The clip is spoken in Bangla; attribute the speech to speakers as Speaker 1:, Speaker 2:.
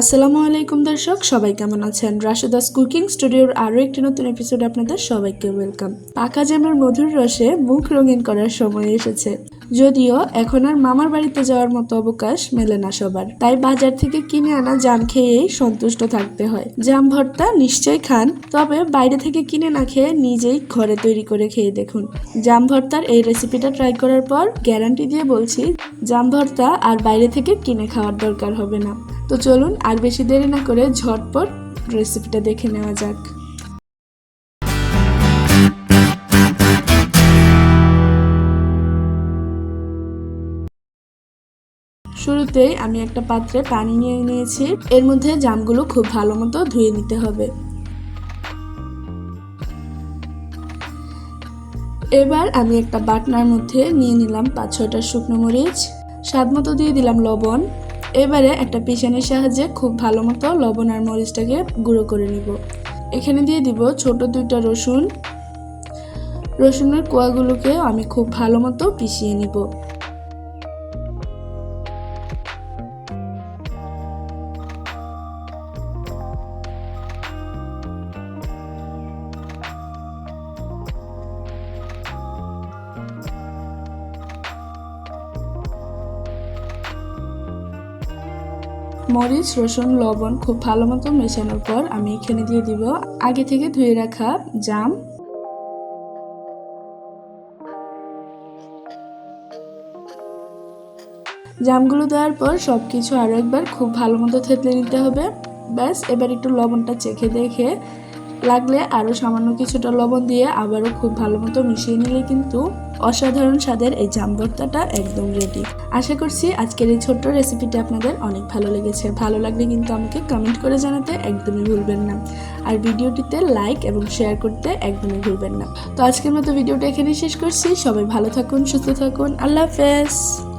Speaker 1: আসসালামু আলাইকুম দর্শক, সবাই কেমন আছেন? রাশেদাস কুকিং স্টুডিওর আরও একটি নতুন এপিসোড আপনাদের সবাইকে ওয়েলকাম পাকা জামের মধুর রসে মুখ রঙিন করার সময় এসেছে। যদিও এখন আর মামার বাড়িতে যাওয়ার মতো অবকাশ মেলে না সবার। তাই বাজার থেকে কিনে আনা জাম খেয়েই সন্তুষ্ট থাকতে হয়। জাম ভর্তা নিশ্চয়ই খান, তবে বাইরে থেকে কিনে না খেয়ে নিজেই ঘরে তৈরি করে খেয়ে দেখুন। জাম ভর্তার এই রেসিপিটা ট্রাই করার পর গ্যারান্টি দিয়ে বলছি, জাম ভর্তা আর বাইরে থেকে কিনে খাওয়ার দরকার হবে না। তো চলুন আর বেশি দেরি না করে ঝটপট রেসিপিটা দেখে নেওয়া যাক। শুরুতেই আমি একটা পাত্রে পানি নিয়ে নিয়েছি। এর মধ্যে জামগুলো খুব ভালো মতো ধুয়ে নিতে হবে। এবার আমি একটা বাটনার মধ্যে নিয়ে নিলাম পাঁচ ছয়টা শুকনো মরিচ, স্বাদ মতো দিয়ে দিলাম লবণ। এবারে একটা পিছানির সাহায্যে খুব ভালো মতো লবণ আর মরিচটাকে গুঁড়ো করে নিব। এখানে দিয়ে দিব ছোট দুইটা রসুন। রসুনের কোয়াগুলোকে আমি খুব ভালো মতো পিষিয়ে নিব। মরিচ, রসুন, লবণ খুব ভালো মতো মেশানোর পর আমি এখানে দিয়ে দিব আগে থেকে ধুয়ে রাখা জাম। জামগুলো দেওয়ার পর সব কিছু আরও একবার খুব ভালো মতো থেতলে নিতে হবে। ব্যাস, এবার একটু লবণটা চেখে দেখে লাগলে আরও সামান্য কিছুটা লবণ দিয়ে আবারও খুব ভালো মতো মিশিয়ে নিলে কিন্তু অসাধারণ স্বাদের এই জাম ভর্তাটা একদম রেডি আশা করছি আজকের এই ছোট্ট রেসিপিটা আপনাদের অনেক ভালো লেগেছে। ভালো লাগলে কিন্তু আমাকে কমেন্ট করে জানাতে একদমই ভুলবেন না। আর ভিডিওটিতে লাইক এবং শেয়ার করতে একদমই ভুলবেন না। তো আজকের মতো ভিডিওটা এখানেই শেষ করছি। সবাই ভালো থাকুন, সুস্থ থাকুন। আল্লাহ হাফেজ।